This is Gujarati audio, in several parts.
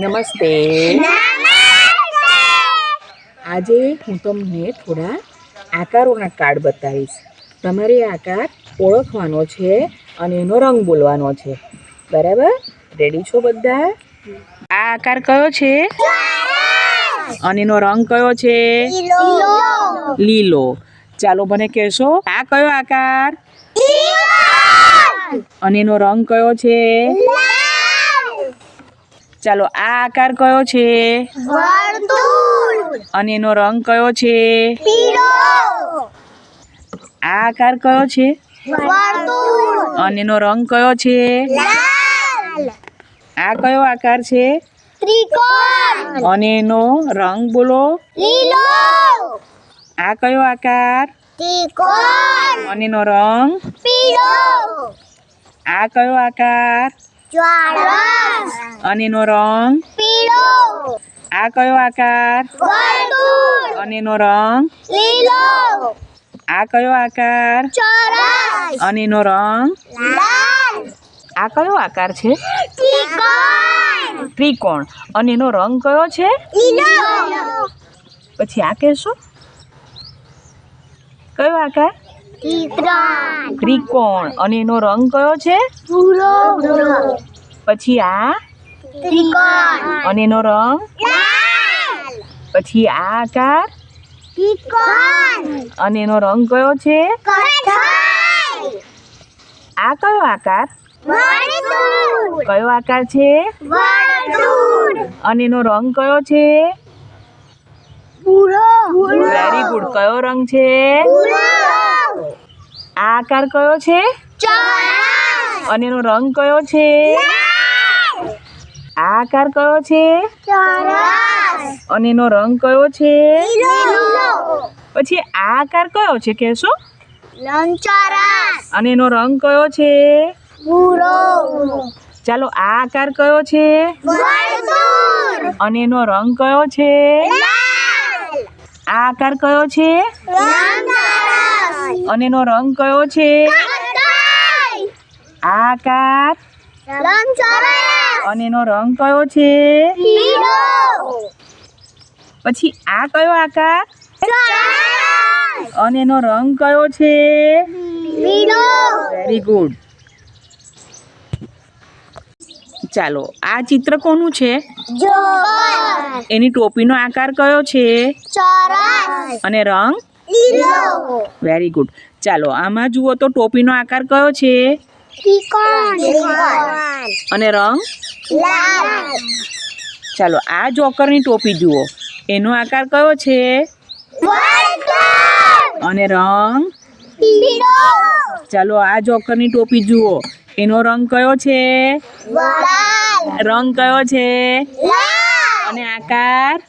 નમસ્તે. આજે હું તમને થોડા આકારોના કાર્ડ બતાવીશ. તમારે આકાર ઓળખવાનો છે અને એનો રંગ બોલવાનો છે. બરાબર? રેડી છો બધા? આ આકાર કયો છે? અને એનો રંગ કયો છે? લીલો. ચાલો મને કહેશો આ કયો આકાર? અને એનો રંગ કયો છે? ચાલો આ આકાર કયો છે? અને એનો રંગ કયો છે? આ આકાર કયો છે? અને એનો રંગ કયો છે? આ કયો આકાર છે? અને એનો રંગ બોલો. આ કયો આકાર? અને એનો રંગ? આ કયો આકાર? અને એનો રંગ? આ કયો આકાર? અને એનો રંગ? આ કયો આકાર? અને એનો રંગ? આ કયો આકાર છે? ત્રિકોણ. અને એનો રંગ કયો છે? પછી આ કહેશો. કયો આકાર? ત્રિકોણ. અને એનો રંગ કયો છે? પછી આ? અને એનો રંગ? પછી આ આકાર? અને એનો રંગ કયો છે? આ કયો આકાર? કયો આકાર છે? અને એનો રંગ કયો છે? વેરી ગુડ કયો રંગ છે? આ આકાર કયો છે? અને એનો રંગ કયો છે? આ આકાર કયો છે? અને એનો રંગ કયો છે? પછી આ આકાર કયો છે કહેશો? અને એનો રંગ કયો છે? ચાલો આ આકાર કયો છે? અને એનો રંગ કયો છે? આ આકાર કયો છે? અને એનો રંગ કયો છે? આકાર અને એનો રંગ કયો છે? પછી આ કયો આકાર અને એનો રંગ કયો છે? વેરી ગુડ ચાલો આ ચિત્ર કોનું છે? એની ટોપીનો આકાર કયો છે? અને રંગ? વેરી ગુડ ચાલો આમાં જુઓ તો ટોપીનો આકાર કયો છે? અને રંગ? ચાલો આ જોકરની ટોપી જુઓ. એનો આકાર કયો છે? અને રંગ? ચાલો આ જોકરની ટોપી જુઓ. એનો રંગ કયો છે? રંગ કયો છે? અને આકાર?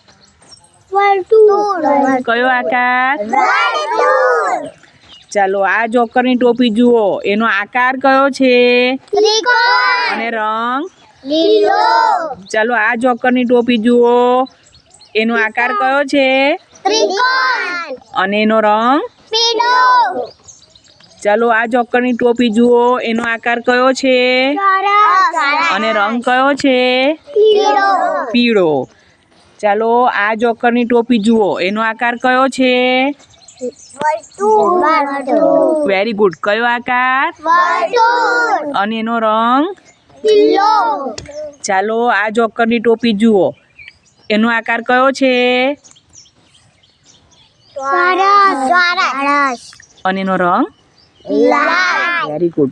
કયો આકાર? ચાલો આ જોકરની ટોપી જુઓ. એનો આકાર કયો છે? અને રંગ? ચાલો આ જોકરની ટોપી જુઓ. એનો આકાર કયો છે? અને એનો રંગ? ચાલો આ જોકરની ટોપી જુઓ. એનો આકાર કયો છે? અને રંગ કયો છે? પીળો. ચાલો આ જોકરની ટોપી જુઓ. એનો આકાર કયો છે? વેરી ગુડ કયો આકાર? અને એનો રંગ? ચાલો આ જોકરની ટોપી જુઓ. એનો આકાર કયો છે? અને એનો રંગ? Very good